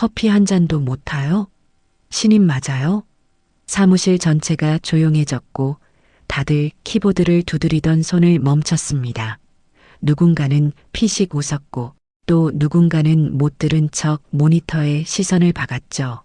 커피 한 잔도 못 타요? 신임 맞아요? 사무실 전체가 조용해졌고 다들 키보드를 두드리던 손을 멈췄습니다. 누군가는 피식 웃었고 또 누군가는 못 들은 척 모니터에 시선을 박았죠.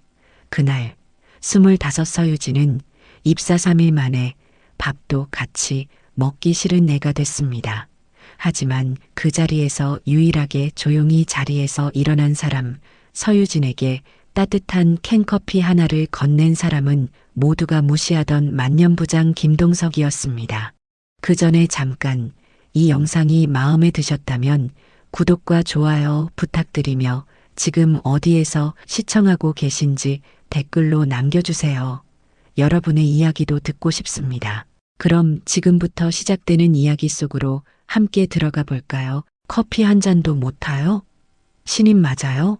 그날 25 서유진은 입사 3일 만에 밥도 같이 먹기 싫은 내가 됐습니다. 하지만 그 자리에서 유일하게 조용히 자리에서 일어난 사람, 서유진에게 따뜻한 캔커피 하나를 건넨 사람은 모두가 무시하던 만년부장 김동석이었습니다. 그 전에 잠깐 이 영상이 마음에 드셨다면 구독과 좋아요 부탁드리며 지금 어디에서 시청하고 계신지 댓글로 남겨주세요. 여러분의 이야기도 듣고 싶습니다. 그럼 지금부터 시작되는 이야기 속으로 함께 들어가 볼까요? 커피 한 잔도 못 타요? 신임 맞아요?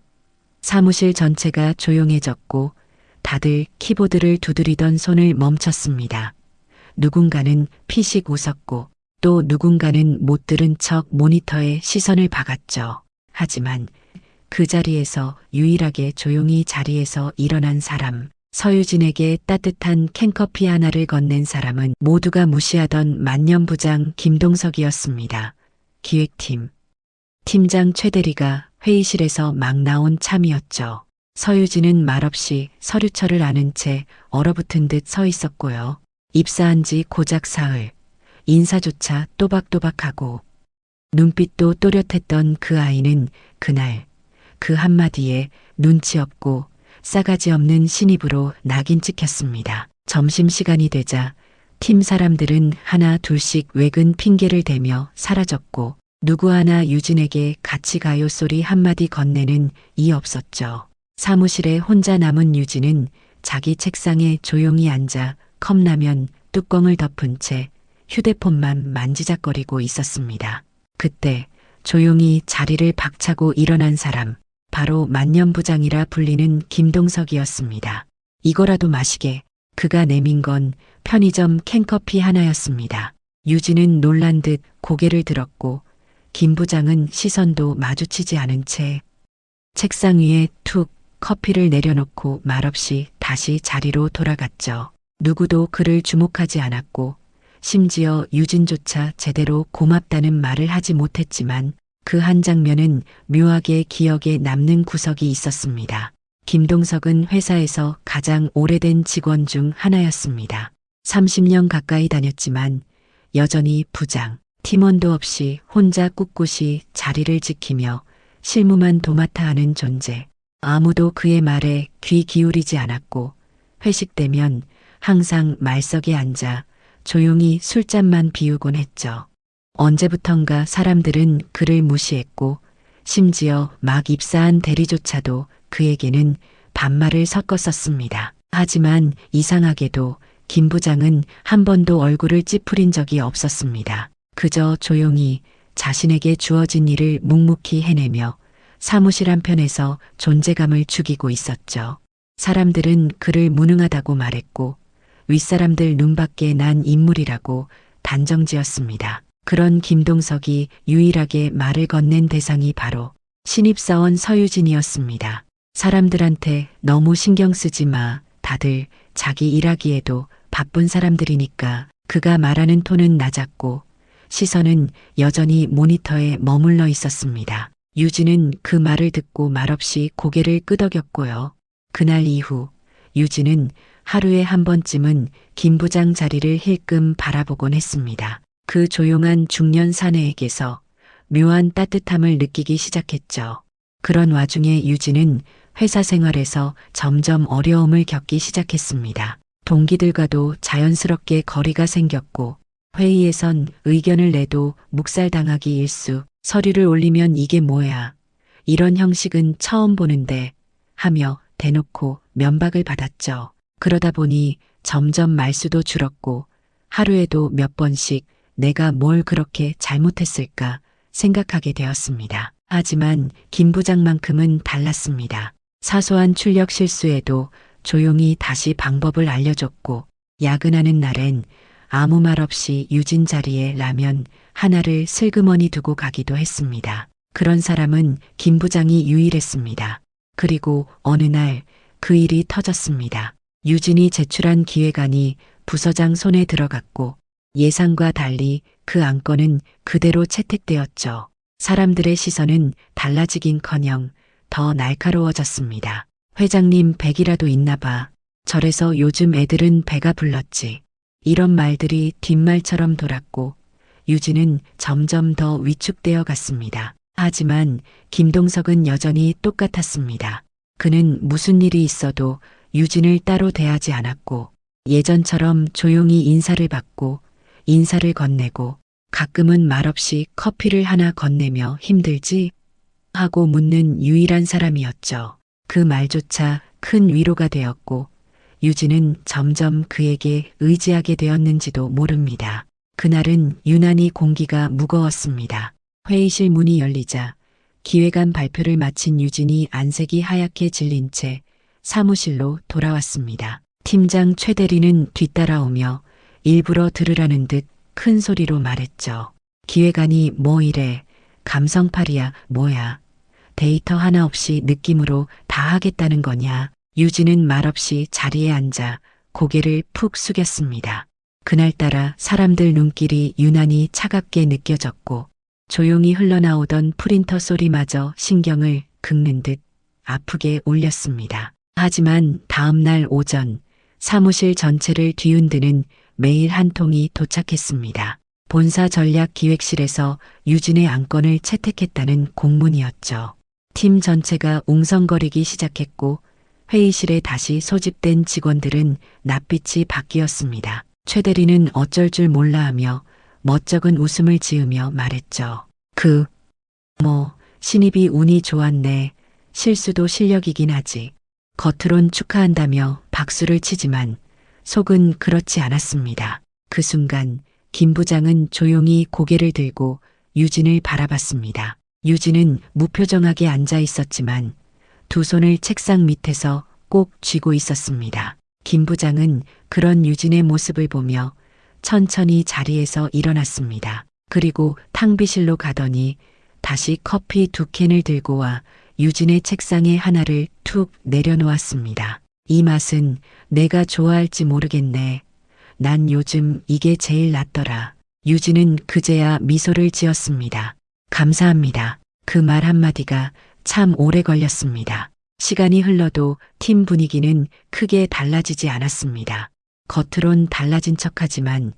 사무실 전체가 조용해졌고 다들 키보드를 두드리던 손을 멈췄습니다. 누군가는 피식 웃었고 또 누군가는 못 들은 척 모니터에 시선을 박았죠. 하지만 그 자리에서 유일하게 조용히 자리에서 일어난 사람, 서유진에게 따뜻한 캔커피 하나를 건넨 사람은 모두가 무시하던 만년부장 김동석이었습니다. 기획팀. 팀장 최대리가 회의실에서 막 나온 참이었죠. 서유진은 말없이 서류철을 아는 채 얼어붙은 듯 서 있었고요. 입사한 지 고작 사흘. 인사조차 또박또박하고 눈빛도 또렷했던 그 아이는 그날 그 한마디에 눈치 없고 싸가지 없는 신입으로 낙인 찍혔습니다. 점심시간이 되자 팀 사람들은 하나 둘씩 외근 핑계를 대며 사라졌고 누구 하나 유진에게 같이 가요 소리 한마디 건네는 이 없었죠. 사무실에 혼자 남은 유진은 자기 책상에 조용히 앉아 컵라면 뚜껑을 덮은 채 휴대폰만 만지작거리고 있었습니다. 그때 조용히 자리를 박차고 일어난 사람, 바로 만년부장이라 불리는 김동석이었습니다. 이거라도 마시게 그가 내민 건 편의점 캔커피 하나였습니다. 유진은 놀란 듯 고개를 들었고 김 부장은 시선도 마주치지 않은 채 책상 위에 툭 커피를 내려놓고 말없이 다시 자리로 돌아갔죠. 누구도 그를 주목하지 않았고 심지어 유진조차 제대로 고맙다는 말을 하지 못했지만 그 한 장면은 묘하게 기억에 남는 구석이 있었습니다. 김동석은 회사에서 가장 오래된 직원 중 하나였습니다. 30년 가까이 다녔지만 여전히 부장, 팀원도 없이 혼자 꿋꿋이 자리를 지키며 실무만 도맡아 하는 존재. 아무도 그의 말에 귀 기울이지 않았고 회식 때면 항상 말석에 앉아 조용히 술잔만 비우곤 했죠. 언제부턴가 사람들은 그를 무시했고 심지어 막 입사한 대리조차도 그에게는 반말을 섞었었습니다. 하지만 이상하게도 김 부장은 한 번도 얼굴을 찌푸린 적이 없었습니다. 그저 조용히 자신에게 주어진 일을 묵묵히 해내며 사무실 한편에서 존재감을 죽이고 있었죠. 사람들은 그를 무능하다고 말했고 윗사람들 눈밖에 난 인물이라고 단정지었습니다. 그런 김동석이 유일하게 말을 건넨 대상이 바로 신입사원 서유진이었습니다. 사람들한테 너무 신경 쓰지 마. 다들 자기 일하기에도 바쁜 사람들이니까 그가 말하는 톤은 낮았고 시선은 여전히 모니터에 머물러 있었습니다. 유진은 그 말을 듣고 말없이 고개를 끄덕였고요. 그날 이후 유진은 하루에 한 번쯤은 김 부장 자리를 힐끔 바라보곤 했습니다. 그 조용한 중년 사내에게서 묘한 따뜻함을 느끼기 시작했죠. 그런 와중에 유진은 회사 생활에서 점점 어려움을 겪기 시작했습니다. 동기들과도 자연스럽게 거리가 생겼고 회의에선 의견을 내도 묵살당하기 일수, 서류를 올리면 이게 뭐야. 이런 형식은 처음 보는데 하며 대놓고 면박을 받았죠. 그러다 보니 점점 말수도 줄었고 하루에도 몇 번씩 내가 뭘 그렇게 잘못했을까 생각하게 되었습니다. 하지만 김 부장만큼은 달랐습니다. 사소한 출력 실수에도 조용히 다시 방법을 알려줬고 야근하는 날엔 아무 말 없이 유진 자리에 라면 하나를 슬그머니 두고 가기도 했습니다. 그런 사람은 김 부장이 유일했습니다. 그리고 어느 날 그 일이 터졌습니다. 유진이 제출한 기획안이 부서장 손에 들어갔고 예상과 달리 그 안건은 그대로 채택되었죠. 사람들의 시선은 달라지긴커녕 더 날카로워졌습니다. 회장님 백이라도 있나 봐. 저래서 요즘 애들은 배가 불렀지. 이런 말들이 뒷말처럼 돌았고 유진은 점점 더 위축되어 갔습니다. 하지만 김동석은 여전히 똑같았습니다. 그는 무슨 일이 있어도 유진을 따로 대하지 않았고 예전처럼 조용히 인사를 받고 인사를 건네고 가끔은 말없이 커피를 하나 건네며 힘들지? 하고 묻는 유일한 사람이었죠. 그 말조차 큰 위로가 되었고 유진은 점점 그에게 의지하게 되었는지도 모릅니다. 그날은 유난히 공기가 무거웠습니다. 회의실 문이 열리자 기획안 발표를 마친 유진이 안색이 하얗게 질린 채 사무실로 돌아왔습니다. 팀장 최 대리는 뒤따라오며 일부러 들으라는 듯 큰 소리로 말했죠. 기획안이 뭐 이래. 감성팔이야, 뭐야. 데이터 하나 없이 느낌으로 다 하겠다는 거냐. 유진은 말없이 자리에 앉아 고개를 푹 숙였습니다. 그날따라 사람들 눈길이 유난히 차갑게 느껴졌고 조용히 흘러나오던 프린터 소리마저 신경을 긁는 듯 아프게 울렸습니다. 하지만 다음날 오전 사무실 전체를 뒤흔드는 메일 한 통이 도착했습니다. 본사 전략 기획실에서 유진의 안건을 채택했다는 공문이었죠. 팀 전체가 웅성거리기 시작했고 회의실에 다시 소집된 직원들은 낯빛이 바뀌었습니다. 최 대리는 어쩔 줄 몰라 하며 멋쩍은 웃음을 지으며 말했죠. 그, 뭐, 신입이 운이 좋았네. 실수도 실력이긴 하지. 겉으론 축하한다며 박수를 치지만 속은 그렇지 않았습니다. 그 순간 김 부장은 조용히 고개를 들고 유진을 바라봤습니다. 유진은 무표정하게 앉아 있었지만 두 손을 책상 밑에서 꼭 쥐고 있었습니다. 김 부장은 그런 유진의 모습을 보며 천천히 자리에서 일어났습니다. 그리고 탕비실로 가더니 다시 커피 두 캔을 들고 와 유진의 책상에 하나를 툭 내려놓았습니다. 이 맛은 내가 좋아할지 모르겠네. 난 요즘 이게 제일 낫더라. 유진은 그제야 미소를 지었습니다. 감사합니다. 그 말 한마디가 참 오래 걸렸습니다. 시간이 흘러도 팀 분위기는 크게 달라지지 않았습니다. 겉으론 달라진 척하지만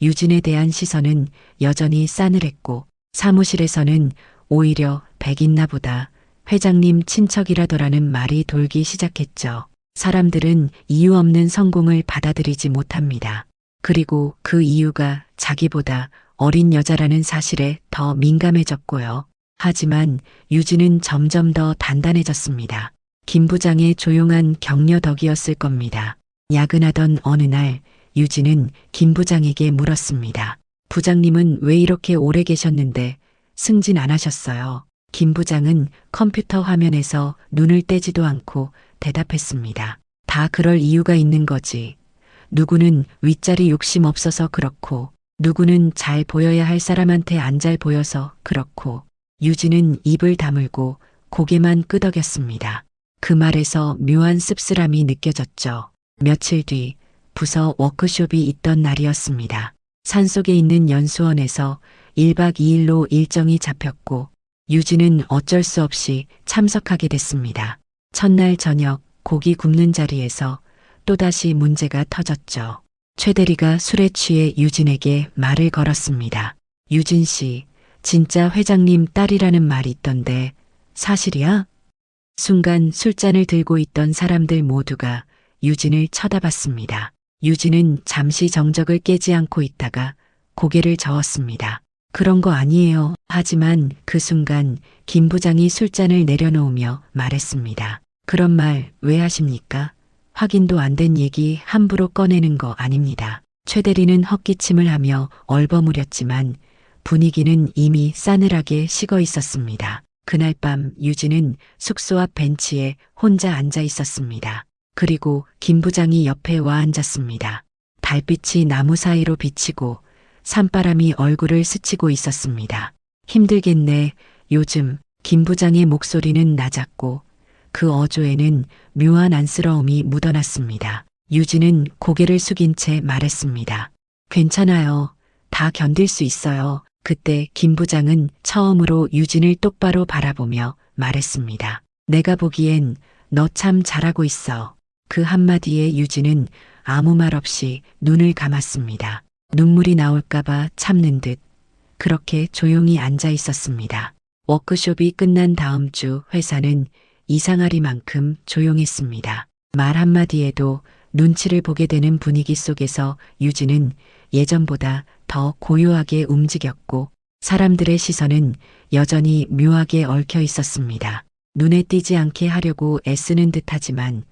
유진에 대한 시선은 여전히 싸늘했고 사무실에서는 오히려 백인나 보다 회장님 친척이라더라는 말이 돌기 시작했죠. 사람들은 이유 없는 성공을 받아들이지 못합니다. 그리고 그 이유가 자기보다 어린 여자라는 사실에 더 민감해졌고요. 하지만 유진은 점점 더 단단해졌습니다. 김 부장의 조용한 격려 덕이었을 겁니다. 야근하던 어느 날 유진은 김 부장에게 물었습니다. 부장님은 왜 이렇게 오래 계셨는데 승진 안 하셨어요? 김 부장은 컴퓨터 화면에서 눈을 떼지도 않고 대답했습니다. 다 그럴 이유가 있는 거지. 누구는 윗자리 욕심 없어서 그렇고, 누구는 잘 보여야 할 사람한테 안 잘 보여서 그렇고, 유진은 입을 다물고 고개만 끄덕였습니다. 그 말에서 묘한 씁쓸함이 느껴졌죠. 며칠 뒤 부서 워크숍이 있던 날이었습니다. 산속에 있는 연수원에서 1박 2일로 일정이 잡혔고 유진은 어쩔 수 없이 참석하게 됐습니다. 첫날 저녁 고기 굽는 자리에서 또다시 문제가 터졌죠. 최 대리가 술에 취해 유진에게 말을 걸었습니다. 유진 씨, 진짜 회장님 딸이라는 말이 있던데 사실이야? 순간 술잔을 들고 있던 사람들 모두가 유진을 쳐다봤습니다. 유진은 잠시 정적을 깨지 않고 있다가 고개를 저었습니다. 그런 거 아니에요. 하지만 그 순간 김 부장이 술잔을 내려놓으며 말했습니다. 그런 말 왜 하십니까? 확인도 안 된 얘기 함부로 꺼내는 거 아닙니다. 최 대리는 헛기침을 하며 얼버무렸지만 분위기는 이미 싸늘하게 식어 있었습니다. 그날 밤 유진은 숙소 앞 벤치에 혼자 앉아 있었습니다. 그리고 김 부장이 옆에 와 앉았습니다. 달빛이 나무 사이로 비치고 산바람이 얼굴을 스치고 있었습니다. 힘들겠네. 요즘 김 부장의 목소리는 낮았고 그 어조에는 묘한 안쓰러움이 묻어났습니다. 유진은 고개를 숙인 채 말했습니다. 괜찮아요. 다 견딜 수 있어요. 그때 김 부장은 처음으로 유진을 똑바로 바라보며 말했습니다. 내가 보기엔 너 참 잘하고 있어. 그 한마디에 유진은 아무 말 없이 눈을 감았습니다. 눈물이 나올까봐 참는 듯 그렇게 조용히 앉아 있었습니다. 워크숍이 끝난 다음 주 회사는 이상하리만큼 조용했습니다. 말 한마디에도 눈치를 보게 되는 분위기 속에서 유진은 예전보다 더 고요하게 움직였고 사람들의 시선은 여전히 묘하게 얽혀 있었습니다. 눈에 띄지 않게 하려고 애쓰는 듯 하지만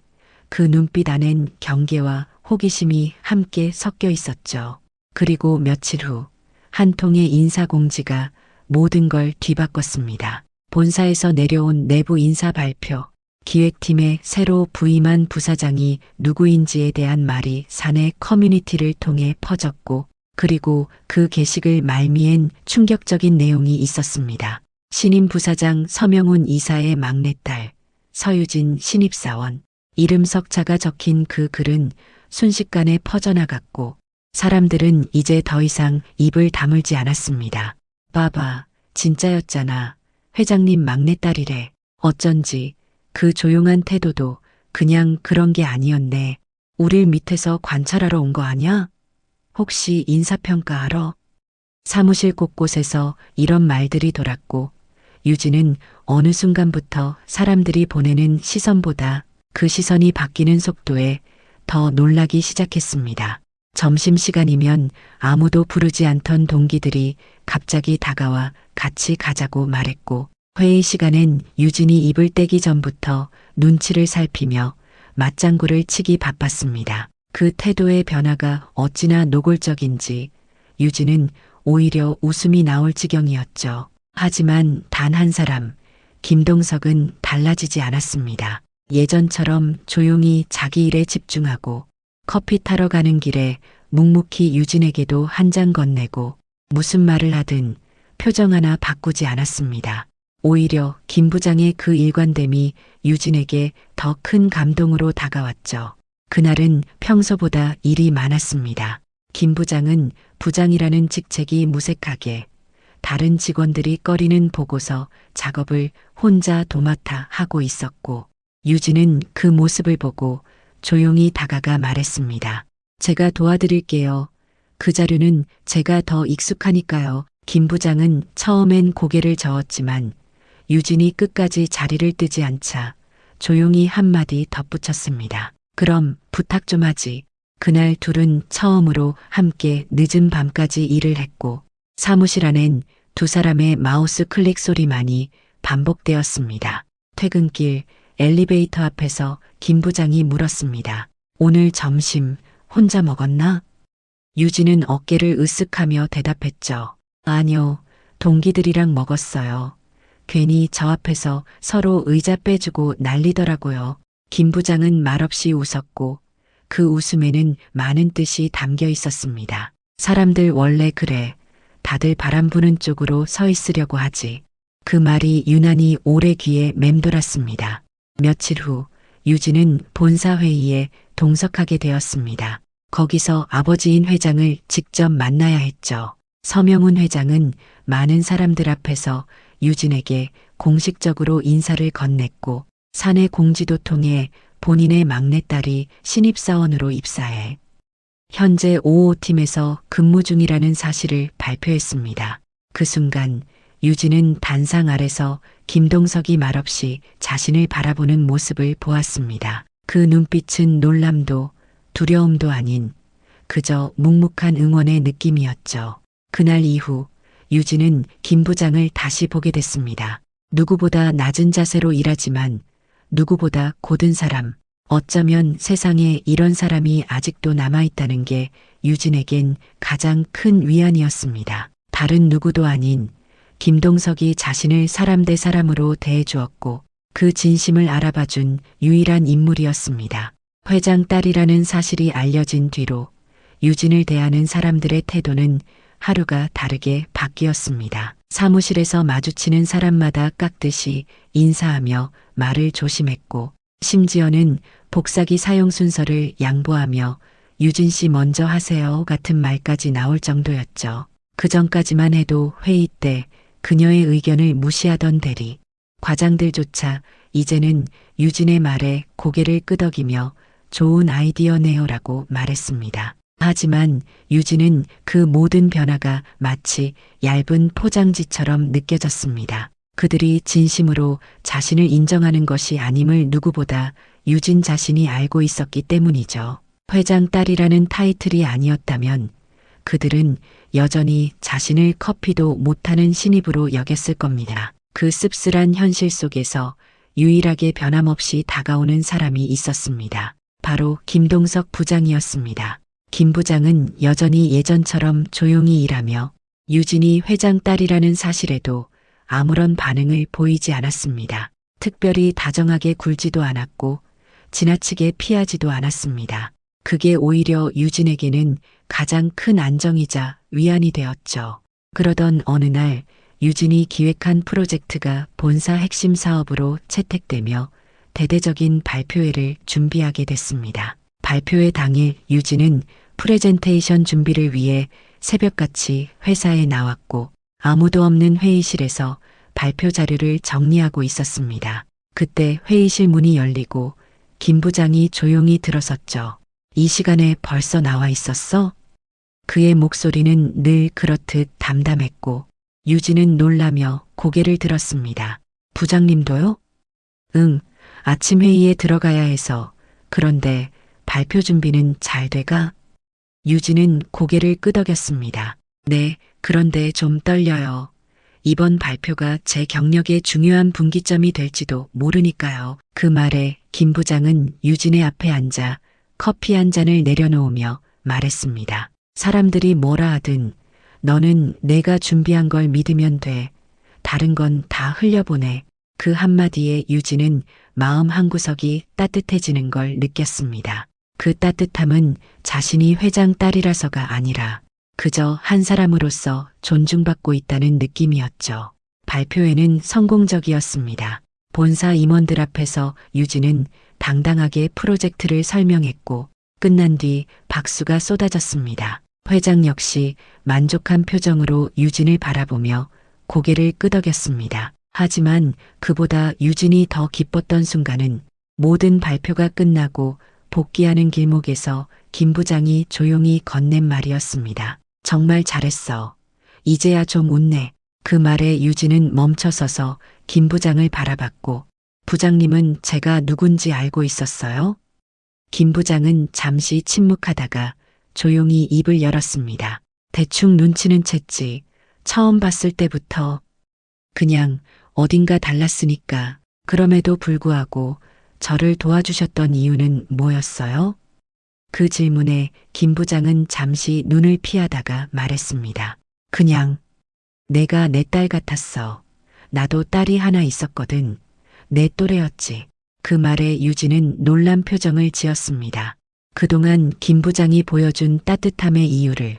그 눈빛 안엔 경계와 호기심이 함께 섞여 있었죠. 그리고 며칠 후 한 통의 인사공지가 모든 걸 뒤바꿨습니다. 본사에서 내려온 내부 인사 발표. 기획팀에 새로 부임한 부사장이 누구인지에 대한 말이 사내 커뮤니티를 통해 퍼졌고 그리고 그 게시글 말미엔 충격적인 내용이 있었습니다. 신임 부사장 서명훈 이사의 막내딸 서유진 신입사원 이름 석자가 적힌 그 글은 순식간에 퍼져나갔고 사람들은 이제 더 이상 입을 다물지 않았습니다. 봐봐, 진짜였잖아. 회장님 막내딸이래. 어쩐지 그 조용한 태도도 그냥 그런 게 아니었네. 우릴 밑에서 관찰하러 온 거 아냐? 혹시 인사평가하러? 사무실 곳곳에서 이런 말들이 돌았고 유진은 어느 순간부터 사람들이 보내는 시선보다 그 시선이 바뀌는 속도에 더 놀라기 시작했습니다. 점심시간이면 아무도 부르지 않던 동기들이 갑자기 다가와 같이 가자고 말했고 회의 시간엔 유진이 입을 떼기 전부터 눈치를 살피며 맞장구를 치기 바빴습니다. 그 태도의 변화가 어찌나 노골적인지 유진은 오히려 웃음이 나올 지경이었죠. 하지만 단 한 사람, 김동석은 달라지지 않았습니다. 예전처럼 조용히 자기 일에 집중하고 커피 타러 가는 길에 묵묵히 유진에게도 한잔 건네고 무슨 말을 하든 표정 하나 바꾸지 않았습니다. 오히려 김 부장의 그 일관됨이 유진에게 더 큰 감동으로 다가왔죠. 그날은 평소보다 일이 많았습니다. 김 부장은 부장이라는 직책이 무색하게 다른 직원들이 꺼리는 보고서 작업을 혼자 도맡아 하고 있었고 유진은 그 모습을 보고 조용히 다가가 말했습니다. 제가 도와드릴게요. 그 자료는 제가 더 익숙하니까요. 김 부장은 처음엔 고개를 저었지만 유진이 끝까지 자리를 뜨지 않자 조용히 한마디 덧붙였습니다. 그럼 부탁 좀 하지. 그날 둘은 처음으로 함께 늦은 밤까지 일을 했고 사무실 안엔 두 사람의 마우스 클릭 소리만이 반복되었습니다. 퇴근길 엘리베이터 앞에서 김 부장이 물었습니다. 오늘 점심 혼자 먹었나? 유진은 어깨를 으쓱하며 대답했죠. 아니요, 동기들이랑 먹었어요. 괜히 저 앞에서 서로 의자 빼주고 난리더라고요. 김 부장은 말없이 웃었고 그 웃음에는 많은 뜻이 담겨 있었습니다. 사람들 원래 그래. 다들 바람 부는 쪽으로 서 있으려고 하지. 그 말이 유난히 오래 귀에 맴돌았습니다. 며칠 후 유진은 본사 회의에 동석하게 되었습니다. 거기서 아버지인 회장을 직접 만나야 했죠. 서명훈 회장은 많은 사람들 앞에서 유진에게 공식적으로 인사를 건넸고 사내 공지도 통해 본인의 막내딸이 신입사원으로 입사해 현재 5호팀에서 근무 중이라는 사실을 발표했습니다. 그 순간 유진은 단상 아래서 김동석이 말없이 자신을 바라보는 모습을 보았습니다. 그 눈빛은 놀람도 두려움도 아닌 그저 묵묵한 응원의 느낌이었죠. 그날 이후 유진은 김 부장을 다시 보게 됐습니다. 누구보다 낮은 자세로 일하지만 누구보다 고든 사람, 어쩌면 세상에 이런 사람이 아직도 남아있다는 게 유진에겐 가장 큰 위안이었습니다. 다른 누구도 아닌 김동석이 자신을 사람 대 사람으로 대해주었고 그 진심을 알아봐준 유일한 인물이었습니다. 회장 딸이라는 사실이 알려진 뒤로 유진을 대하는 사람들의 태도는 하루가 다르게 바뀌었습니다. 사무실에서 마주치는 사람마다 깍듯이 인사하며 말을 조심했고, 심지어는 복사기 사용 순서를 양보하며 유진 씨 먼저 하세요 같은 말까지 나올 정도였죠. 그 전까지만 해도 회의 때 그녀의 의견을 무시하던 대리, 과장들조차 이제는 유진의 말에 고개를 끄덕이며 좋은 아이디어네요라고 말했습니다. 하지만 유진은 그 모든 변화가 마치 얇은 포장지처럼 느껴졌습니다. 그들이 진심으로 자신을 인정하는 것이 아님을 누구보다 유진 자신이 알고 있었기 때문이죠. 회장 딸이라는 타이틀이 아니었다면 그들은 여전히 자신을 커피도 못하는 신입으로 여겼을 겁니다. 그 씁쓸한 현실 속에서 유일하게 변함없이 다가오는 사람이 있었습니다. 바로 김동석 부장이었습니다. 김 부장은 여전히 예전처럼 조용히 일하며 유진이 회장 딸이라는 사실에도 아무런 반응을 보이지 않았습니다. 특별히 다정하게 굴지도 않았고 지나치게 피하지도 않았습니다. 그게 오히려 유진에게는 가장 큰 안정이자 위안이 되었죠. 그러던 어느 날 유진이 기획한 프로젝트가 본사 핵심 사업으로 채택되며 대대적인 발표회를 준비하게 됐습니다. 발표회 당일 유진은 프레젠테이션 준비를 위해 새벽같이 회사에 나왔고 아무도 없는 회의실에서 발표 자료를 정리하고 있었습니다. 그때 회의실 문이 열리고 김 부장이 조용히 들어섰죠. 이 시간에 벌써 나와 있었어? 그의 목소리는 늘 그렇듯 담담했고 유진은 놀라며 고개를 들었습니다. 부장님도요? 응, 아침 회의에 들어가야 해서. 그런데 발표 준비는 잘 돼가? 유진은 고개를 끄덕였습니다. 네, 그런데 좀 떨려요. 이번 발표가 제 경력의 중요한 분기점이 될지도 모르니까요. 그 말에 김 부장은 유진의 앞에 앉아 커피 한 잔을 내려놓으며 말했습니다. 사람들이 뭐라 하든 너는 내가 준비한 걸 믿으면 돼. 다른 건 다 흘려보내. 그 한마디에 유진은 마음 한구석이 따뜻해지는 걸 느꼈습니다. 그 따뜻함은 자신이 회장 딸이라서가 아니라 그저 한 사람으로서 존중받고 있다는 느낌이었죠. 발표회는 성공적이었습니다. 본사 임원들 앞에서 유진은 당당하게 프로젝트를 설명했고 끝난 뒤 박수가 쏟아졌습니다. 회장 역시 만족한 표정으로 유진을 바라보며 고개를 끄덕였습니다. 하지만 그보다 유진이 더 기뻤던 순간은 모든 발표가 끝나고 복귀하는 길목에서 김 부장이 조용히 건넨 말이었습니다. 정말 잘했어. 이제야 좀 웃네. 그 말에 유진은 멈춰서서 김 부장을 바라봤고 부장님은 제가 누군지 알고 있었어요? 김 부장은 잠시 침묵하다가 조용히 입을 열었습니다. 대충 눈치는 챘지. 처음 봤을 때부터 그냥 어딘가 달랐으니까. 그럼에도 불구하고 저를 도와주셨던 이유는 뭐였어요? 그 질문에 김 부장은 잠시 눈을 피하다가 말했습니다. 그냥 내가 내 딸 같았어. 나도 딸이 하나 있었거든. 내 또래였지. 그 말에 유진은 놀란 표정을 지었습니다. 그동안 김 부장이 보여준 따뜻함의 이유를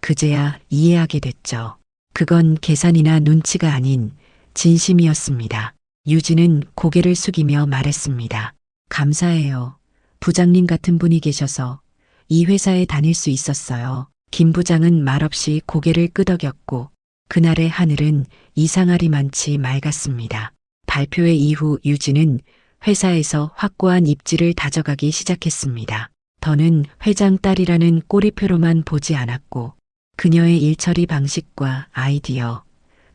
그제야 이해하게 됐죠. 그건 계산이나 눈치가 아닌 진심이었습니다. 유진은 고개를 숙이며 말했습니다. 감사해요. 부장님 같은 분이 계셔서 이 회사에 다닐 수 있었어요. 김 부장은 말없이 고개를 끄덕였고 그날의 하늘은 이상하리만치 맑았습니다. 발표회 이후 유진은 회사에서 확고한 입지를 다져가기 시작했습니다. 더는 회장 딸이라는 꼬리표로만 보지 않았고 그녀의 일처리 방식과 아이디어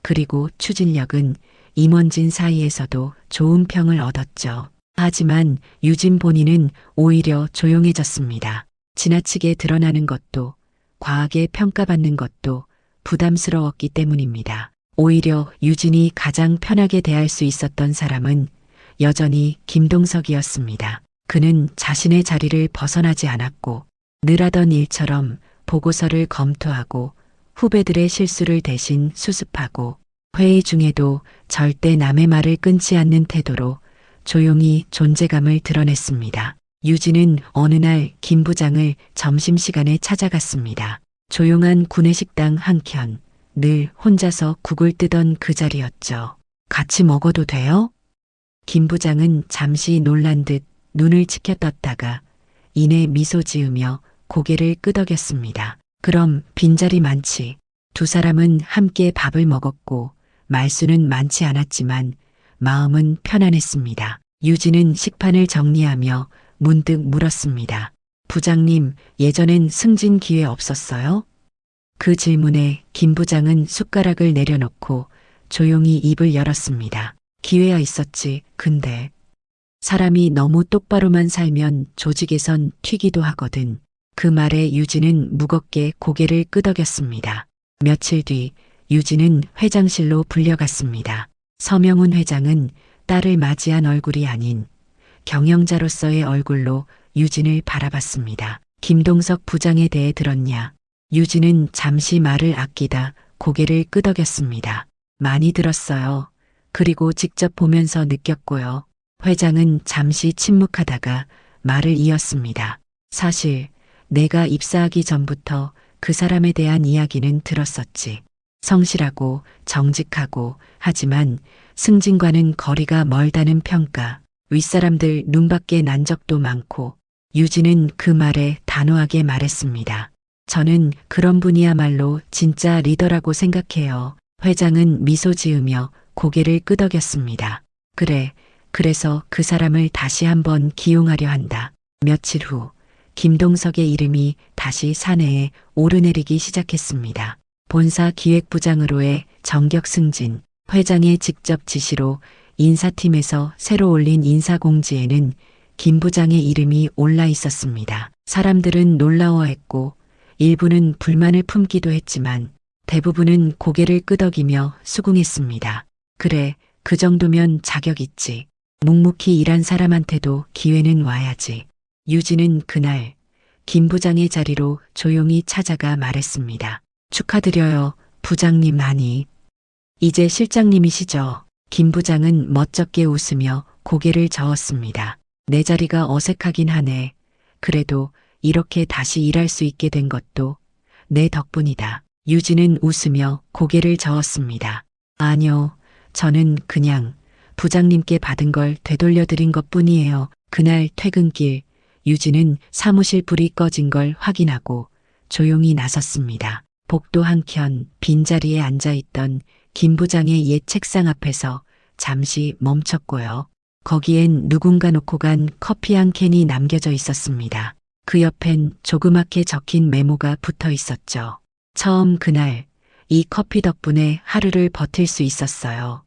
그리고 추진력은 임원진 사이에서도 좋은 평을 얻었죠. 하지만 유진 본인은 오히려 조용해졌습니다. 지나치게 드러나는 것도 과하게 평가받는 것도 부담스러웠기 때문입니다. 오히려 유진이 가장 편하게 대할 수 있었던 사람은 여전히 김동석이었습니다. 그는 자신의 자리를 벗어나지 않았고 늘 하던 일처럼 보고서를 검토하고 후배들의 실수를 대신 수습하고 회의 중에도 절대 남의 말을 끊지 않는 태도로 조용히 존재감을 드러냈습니다. 유진은 어느 날 김 부장을 점심시간에 찾아갔습니다. 조용한 구내식당 한켠, 늘 혼자서 국을 뜨던 그 자리였죠. 같이 먹어도 돼요? 김 부장은 잠시 놀란 듯 눈을 치켜떴다가 이내 미소 지으며 고개를 끄덕였습니다. 그럼 빈자리 많지. 두 사람은 함께 밥을 먹었고 말수는 많지 않았지만 마음은 편안했습니다. 유진은 식판을 정리하며 문득 물었습니다. 부장님, 예전엔 승진 기회 없었어요? 그 질문에 김 부장은 숟가락을 내려놓고 조용히 입을 열었습니다. 기회야 있었지. 근데 사람이 너무 똑바로만 살면 조직에선 튀기도 하거든. 그 말에 유진은 무겁게 고개를 끄덕였습니다. 며칠 뒤 유진은 회장실로 불려갔습니다. 서명훈 회장은 딸을 맞이한 얼굴이 아닌 경영자로서의 얼굴로 유진을 바라봤습니다. 김동석 부장에 대해 들었냐? 유진은 잠시 말을 아끼다 고개를 끄덕였습니다. 많이 들었어요. 그리고 직접 보면서 느꼈고요. 회장은 잠시 침묵하다가 말을 이었습니다. 사실 내가 입사하기 전부터 그 사람에 대한 이야기는 들었었지. 성실하고 정직하고 하지만 승진과는 거리가 멀다는 평가. 윗사람들 눈밖에 난 적도 많고 유진은 그 말에 단호하게 말했습니다. 저는 그런 분이야말로 진짜 리더라고 생각해요. 회장은 미소 지으며 고개를 끄덕였습니다. 그래, 그래서 그 사람을 다시 한번 기용하려 한다. 며칠 후, 김동석의 이름이 다시 사내에 오르내리기 시작했습니다. 본사 기획부장으로의 정격 승진, 회장의 직접 지시로 인사팀에서 새로 올린 인사공지에는 김 부장의 이름이 올라 있었습니다. 사람들은 놀라워했고 일부는 불만을 품기도 했지만 대부분은 고개를 끄덕이며 수긍했습니다. 그래, 그 정도면 자격 있지. 묵묵히 일한 사람한테도 기회는 와야지. 유진은 그날 김 부장의 자리로 조용히 찾아가 말했습니다. 축하드려요, 부장님 아니. 이제 실장님이시죠. 김 부장은 멋쩍게 웃으며 고개를 저었습니다. 내 자리가 어색하긴 하네. 그래도 이렇게 다시 일할 수 있게 된 것도 내 덕분이다. 유진은 웃으며 고개를 저었습니다. 아니요, 저는 그냥 부장님께 받은 걸 되돌려 드린 것 뿐이에요. 그날 퇴근길, 유진은 사무실 불이 꺼진 걸 확인하고 조용히 나섰습니다. 복도 한켠 빈자리에 앉아있던 김 부장의 옛 책상 앞에서 잠시 멈췄고요. 거기엔 누군가 놓고 간 커피 한 캔이 남겨져 있었습니다. 그 옆엔 조그맣게 적힌 메모가 붙어 있었죠. 처음 그날 이 커피 덕분에 하루를 버틸 수 있었어요.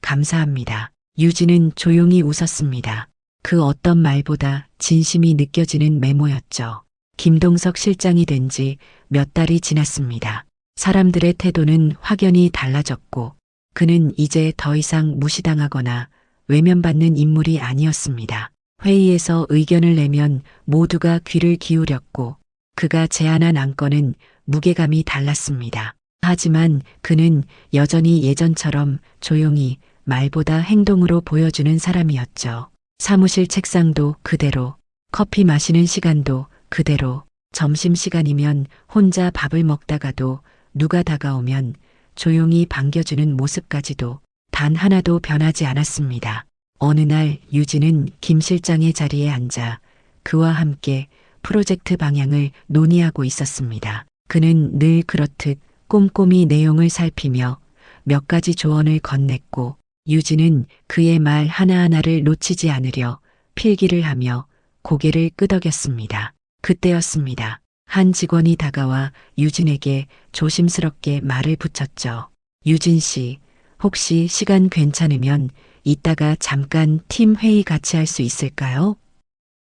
감사합니다. 유진은 조용히 웃었습니다. 그 어떤 말보다 진심이 느껴지는 메모였죠. 김동석 실장이 된 지 몇 달이 지났습니다. 사람들의 태도는 확연히 달라졌고 그는 이제 더 이상 무시당하거나 외면받는 인물이 아니었습니다. 회의에서 의견을 내면 모두가 귀를 기울였고 그가 제안한 안건은 무게감이 달랐습니다. 하지만 그는 여전히 예전처럼 조용히 말보다 행동으로 보여주는 사람이었죠. 사무실 책상도 그대로, 커피 마시는 시간도 그대로, 점심시간이면 혼자 밥을 먹다가도 누가 다가오면 조용히 반겨주는 모습까지도 단 하나도 변하지 않았습니다. 어느 날 유진은 김 실장의 자리에 앉아 그와 함께 프로젝트 방향을 논의하고 있었습니다. 그는 늘 그렇듯 꼼꼼히 내용을 살피며 몇 가지 조언을 건넸고 유진은 그의 말 하나하나를 놓치지 않으려 필기를 하며 고개를 끄덕였습니다. 그때였습니다. 한 직원이 다가와 유진에게 조심스럽게 말을 붙였죠. 유진 씨, 혹시 시간 괜찮으면 이따가 잠깐 팀 회의 같이 할 수 있을까요?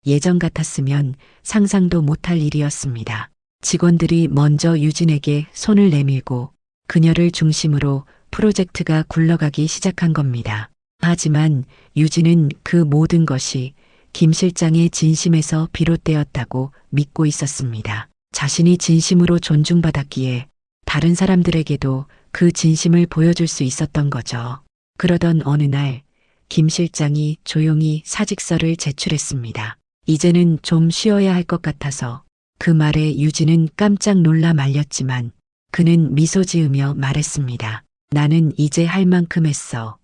예전 같았으면 상상도 못할 일이었습니다. 직원들이 먼저 유진에게 손을 내밀고 그녀를 중심으로 프로젝트가 굴러가기 시작한 겁니다. 하지만 유진은 그 모든 것이 김 실장의 진심에서 비롯되었다고 믿고 있었습니다. 자신이 진심으로 존중받았기에 다른 사람들에게도 그 진심을 보여줄 수 있었던 거죠. 그러던 어느 날, 김 실장이 조용히 사직서를 제출했습니다. 이제는 좀 쉬어야 할 것 같아서 그 말에 유진은 깜짝 놀라 말렸지만 그는 미소 지으며 말했습니다. 나는 이제 할 만큼 했어.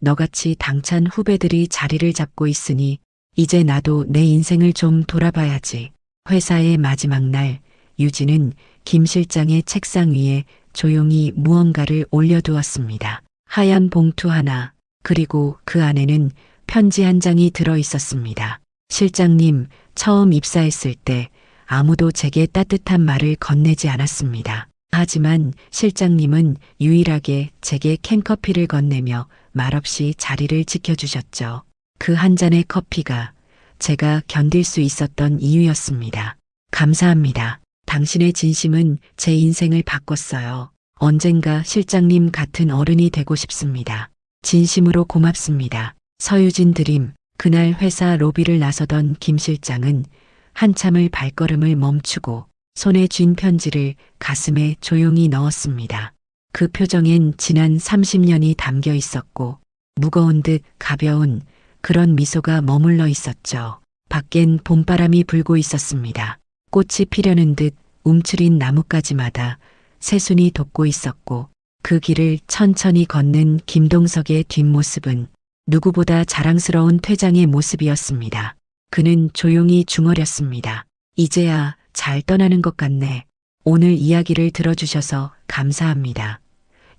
너같이 당찬 후배들이 자리를 잡고 있으니 이제 나도 내 인생을 좀 돌아봐야지. 회사의 마지막 날 유진은 김 실장의 책상 위에 조용히 무언가를 올려두었습니다. 하얀 봉투 하나, 그리고 그 안에는 편지 한 장이 들어 있었습니다. 실장님, 처음 입사했을 때 아무도 제게 따뜻한 말을 건네지 않았습니다. 하지만 실장님은 유일하게 제게 캔커피를 건네며 말없이 자리를 지켜주셨죠. 그 한 잔의 커피가 제가 견딜 수 있었던 이유였습니다. 감사합니다. 당신의 진심은 제 인생을 바꿨어요. 언젠가 실장님 같은 어른이 되고 싶습니다. 진심으로 고맙습니다. 서유진 드림, 그날 회사 로비를 나서던 김 실장은 한참을 발걸음을 멈추고 손에 쥔 편지를 가슴에 조용히 넣었습니다. 그 표정엔 지난 30년이 담겨 있었고 무거운 듯 가벼운 그런 미소가 머물러 있었죠. 밖엔 봄바람이 불고 있었습니다. 꽃이 피려는 듯 움츠린 나뭇가지마다 새순이 돋고 있었고 그 길을 천천히 걷는 김동석의 뒷모습은 누구보다 자랑스러운 퇴장의 모습이었습니다. 그는 조용히 중얼였습니다. 이제야 잘 떠나는 것 같네. 오늘 이야기를 들어주셔서 감사합니다.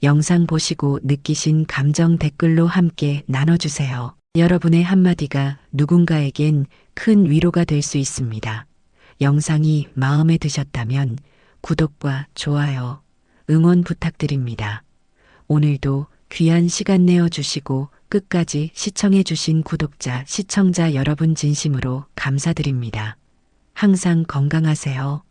영상 보시고 느끼신 감정 댓글로 함께 나눠주세요. 여러분의 한마디가 누군가에겐 큰 위로가 될 수 있습니다. 영상이 마음에 드셨다면 구독과 좋아요, 응원 부탁드립니다. 오늘도 귀한 시간 내어주시고 끝까지 시청해주신 구독자, 시청자 여러분 진심으로 감사드립니다. 항상 건강하세요.